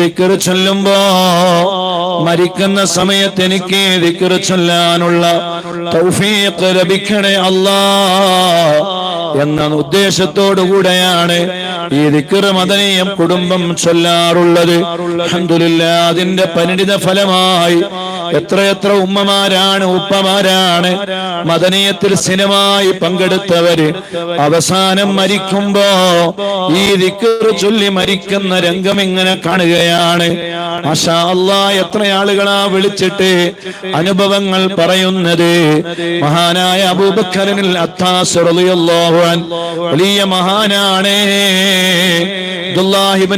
ചൊല്ലുമ്പോ മരിക്കുന്ന സമയത്ത് എനിക്ക് ദിക്കറ് ചൊല്ലാനുള്ള തൗഫീഖ് ലഭിക്കണേ അല്ലാ എന്ന ഉദ്ദേശത്തോടു കൂടെയാണ് ഈ ദിക്കറ് മദനീയം കുടുംബം ചൊല്ലാറുള്ളത്. അൽഹംദുലില്ലാ അതിന്റെ പരിണിത ഫലമായി എത്രയെത്ര ഉമ്മമാരാണ് ഉപ്പമാരാണ്. മദനീയത്തിൽ സിനിമായി പങ്കെടുത്തവര് അവസാനം മരിക്കുമ്പോ ഈ ദിക്കർ ചൊല്ലി മരിക്കുന്ന രംഗം ഇങ്ങനെ കാണുകയാണ്. മാഷാ അല്ലാ എത്ര ആളുകളാ വിളിച്ചിട്ട് അനുഭവങ്ങൾ പറയുന്നത്? മഹാനായ അബൂബക്കറിനിൽ വലിയ മഹാനാണ്.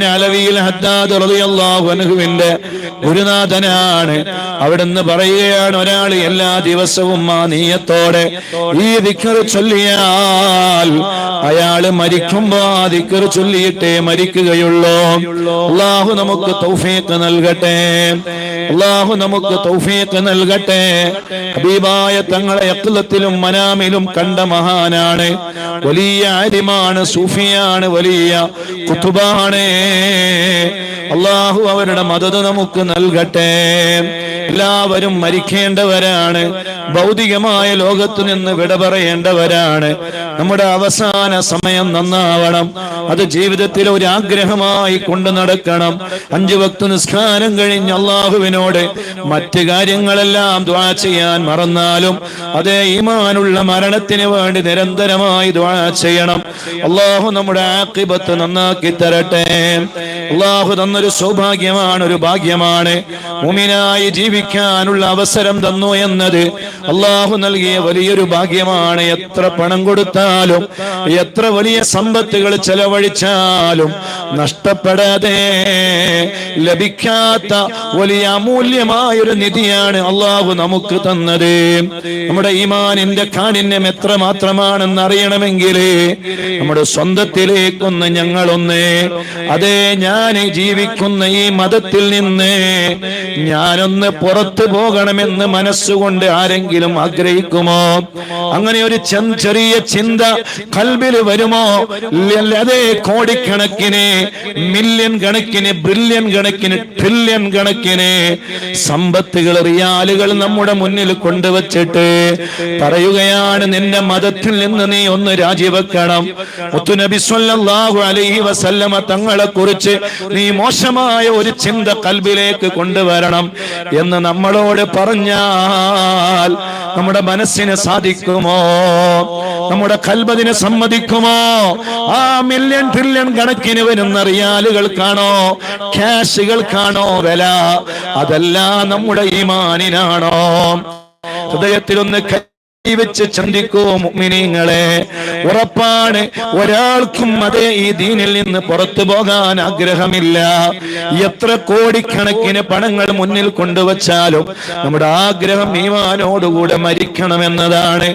അലവിയിൽ ഹദ്ദാദ് റളിയല്ലാഹു അൻഹുവിന്റെ ഗുരുനാഥനാണ്. അവിടുന്ന് പറയുകയാണ് ഒരാൾ എല്ലാ ദിവസവും ആ നീയത്തോടെ. ഈ ദിക്കർ ചൊല്ലിയാൽ അയാൾ മരിക്കുമ്പോ ആ ദിക്കർ ചൊല്ലിയിട്ടേ മരിക്കുകയുള്ളൂ. അള്ളാഹു നമുക്ക് തൗഫീഖ് നൽകട്ടെ. അള്ളാഹു നമുക്ക് തൗഫീഖ് നൽകട്ടെ. ഹബീബായ തങ്ങളെ അക്ലത്തിലും മനാമിലും കണ്ട മഹാനാണ്. വലിയ ആര്യമാണ് സൂഫിയാണ് വലിയ കുത്തുബാണ്. അള്ളാഹു അവരുടെ മദത് നമുക്ക് നൽകട്ടെ. എല്ലാവരും മരിക്കേണ്ടവരാണ്. ഭൗതികമായ ലോകത്തു നിന്ന് വിട പറയേണ്ടവരാണ്. നമ്മുടെ അവസാന സമയം നന്നാവണം. അത് ജീവിതത്തിൽ ഒരു ആഗ്രഹമായി കൊണ്ടു നടക്കണം. അഞ്ചു വക്ത നിസ്കാരം കഴിഞ്ഞ് അള്ളാഹുവിനോട് മറ്റു കാര്യങ്ങളെല്ലാം ദ്വാ ചെയ്യാൻ മറന്നാലും അതേ ഈമാനുള്ള മരണത്തിന് വേണ്ടി നിരന്തരമായി ദ്വാ ചെയ്യണം. അള്ളാഹു നമ്മുടെ ആക്കിബത്ത് നന്നാക്കി തരട്ടെ. അള്ളാഹു തന്നൊരു സൗഭാഗ്യമാണ് ഒരു ഭാഗ്യമാണ്. മുമിനായി ജീവിക്കാനുള്ള അവസരം തന്നു എന്നത് അള്ളാഹു നൽകിയ വലിയൊരു ഭാഗ്യമാണ്. എത്ര പണം കൊടുത്താലും എത്ര വലിയ സമ്പത്തുകൾ ചെലവഴിച്ചാലും നഷ്ടപ്പെടാതെ ലഭിക്കാത്ത വലിയ അമൂല്യമായൊരു നിധിയാണ് അള്ളാഹു നമുക്ക് തന്നത്. നമ്മുടെ ഈമാനിന്റെ കാഠിന്യം എത്ര മാത്രമാണെന്ന് അറിയണമെങ്കിൽ നമ്മുടെ സ്വന്തത്തിലേക്കൊന്ന് ഞങ്ങളൊന്ന് അതേ ഞാൻ ജീവിക്കുന്ന ഈ മതത്തിൽ നിന്ന് ഞാനൊന്ന് പുറത്തു പോകണമെന്ന് മനസ്സുകൊണ്ട് ആരെങ്കിലും ആഗ്രഹിക്കുമോ? അങ്ങനെ ഒരു ചെറിയ ചിന്ത കൽബിൽ വരുമോ? ഇല്ല, അതേ കോടിക്കണക്കിന് മില്യൺ കണക്കിന് ബ്രില്യൺ കണക്കിന് ട്രില്യൺ കണക്കിന് സമ്പത്തുകൾ റിയാലുകൾ നമ്മുടെ മുന്നിൽ കൊണ്ടുവച്ചിട്ട് പറയുകയാണ് നിന്റെ മതത്തിൽ നിന്ന് നീ ഒന്ന് രാജിവെക്കണം. മുത്തുനബി സ്വല്ലല്ലാഹു അലൈഹി വസല്ലമ തങ്ങളെ കുറിച്ച് നീ മോശമായ ഒരു ചിന്ത കൽബിലേക്ക് കൊണ്ടുവരണം എന്ന് നമ്മളോട് പറഞ്ഞാൽ നമ്മുടെ മനസ്സിന് സാധിക്കുമോ? നമ്മുടെ കൽബതിനെ സമ്മതിക്കുമോ? ആ മില്യൺ ട്രില്യൺ കണക്കിന് വരുന്ന റിയാലുകൾക്കാണോ ക്യാഷുകൾക്കാണോ വില? അതെല്ലാം നമ്മുടെ ഈമാനിനാണോ? ഹൃദയത്തിലൊന്ന് കൈവച്ച് ചിന്തിക്കൂ മുഅ്മിനീങ്ങളെ ഉറപ്പാണ് ഒരാൾക്കും അതേ ഈ ദീനിൽ നിന്ന് പുറത്തു പോകാൻ ആഗ്രഹമില്ല. എത്ര കോടിക്കണക്കിന് പണങ്ങൾ മുന്നിൽ കൊണ്ടുവച്ചാലും നമ്മുടെ ആഗ്രഹം ഈമാനോടുകൂടെ മരിക്കണമെന്നതാണ്.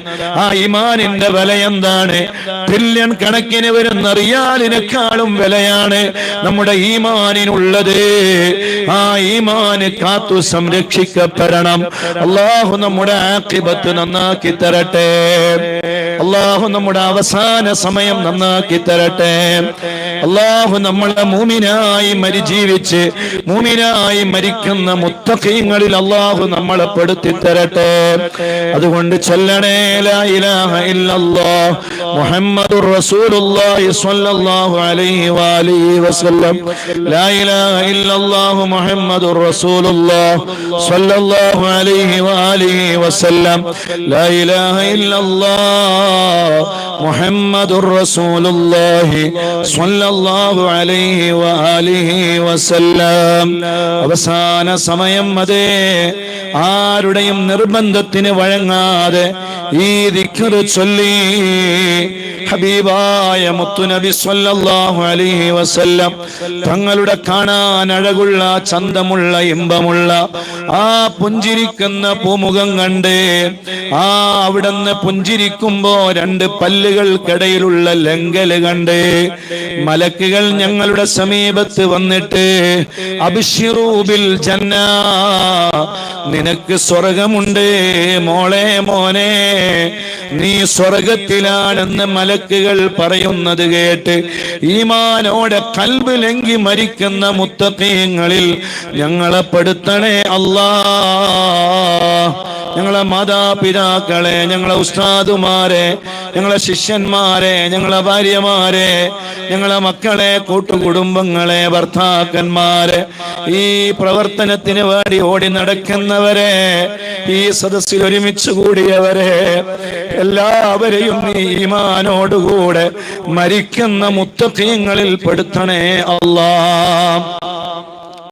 ആ ഈമാനിന്റെ വില എന്താണ്? ട്രില്യൺ കണക്കിന് വരുന്ന റിയാലിനെക്കാളും വിലയാണ് നമ്മുടെ ഈമാനിനുള്ളത്. ആ ഈമാന് കാത്തു സംരക്ഷിക്കപ്പെടണം. അള്ളാഹു നമ്മുടെ ആക്കിബത്ത് നന്നാക്കി തരട്ടെ അള്ളാഹു നമ്മുടെ അവസാന സമയം നന്നാക്കി തരട്ടെ അള്ളാഹു നമ്മളെ മൂമിനായി മരിജീവിച്ച് മൂമിനായി മരിക്കുന്ന മുത്തഖീങ്ങളിൽ അള്ളാഹു നമ്മളെ പെടുത്തി തരട്ടെ അതുകൊണ്ട് ചൊല്ലണേ ലാ ഇലാഹ ഇല്ലല്ലാഹ് മുഹമ്മദുർ റസൂലുള്ളാഹി സ്വല്ലല്ലാഹു അലൈഹി വാലിഹി വസല്ലം ലാ ഇലാഹ ഇല്ലല്ലാഹ് മുഹമ്മദുർ റസൂലുള്ളാഹ് സ്വല്ലല്ലാഹു അലൈഹി വാലിഹി വസല്ലം ലാ ഇലാഹ رسول الله റസൂലുള്ളാഹി സ്വല്ലല്ലാഹു അലൈഹി وآله വസല്ലം. അവസാന സമയം അതേ. ആരുടെയും നിർബന്ധത്തിന് വഴങ്ങാതെ ഈ ദിക്ർ ചൊല്ലി ഹബീബായ മുത്തുനബി സ്വല്ലല്ലാഹു അലൈഹി വസല്ലം തങ്ങളുടെ കാണാൻ അഴകുള്ള ചന്തമുള്ള ഇമ്പമുള്ള ആ പുഞ്ചിരിക്കുന്ന പൂമുഖം കണ്ട് ആ അവിടുന്ന് പുഞ്ചിരിക്കുമ്പോ രണ്ട് പല്ല് പല്ലുകൾക്കിടയിലുള്ള ലങ്കൽ കണ്ട് മലക്കുകൾ ഞങ്ങളുടെ സമീപത്ത് വന്നിട്ട് അഭിഷിറൂബിൽ ജന്ന നിനക്ക് സ്വർഗമുണ്ട് മോളെ മോനെ നീ സ്വർഗത്തിലാണെന്ന് മലക്കുകൾ പറയുന്നത് കേട്ട് ഈമാനോടെ കൽബ് ലങ്കി മരിക്കുന്ന മുത്തപ്പീങ്ങളിൽ ഞങ്ങളെ പെടുത്തണേ അല്ലാ ഞങ്ങളെ മാതാപിതാക്കളെ ഞങ്ങളെ ഉസ്താദുമാരെ ഞങ്ങളെ ശിഷ്യന്മാരെ ഞങ്ങളെ ഭാര്യമാരെ ഞങ്ങളെ മക്കളെ കൂട്ടുകുടുംബങ്ങളെ ഭർത്താക്കന്മാരെ ഈ പ്രവർത്തനത്തിന് വേണ്ടി ഓടി നടക്കുന്നവരെ ഈ സദസ്സിൽ ഒരുമിച്ച് കൂടിയവരെ എല്ലാവരെയും നീ ഈമാനോടുകൂടെ മരിക്കുന്ന മുത്തക്കീങ്ങളിൽ പെടുത്തണേ അല്ലാ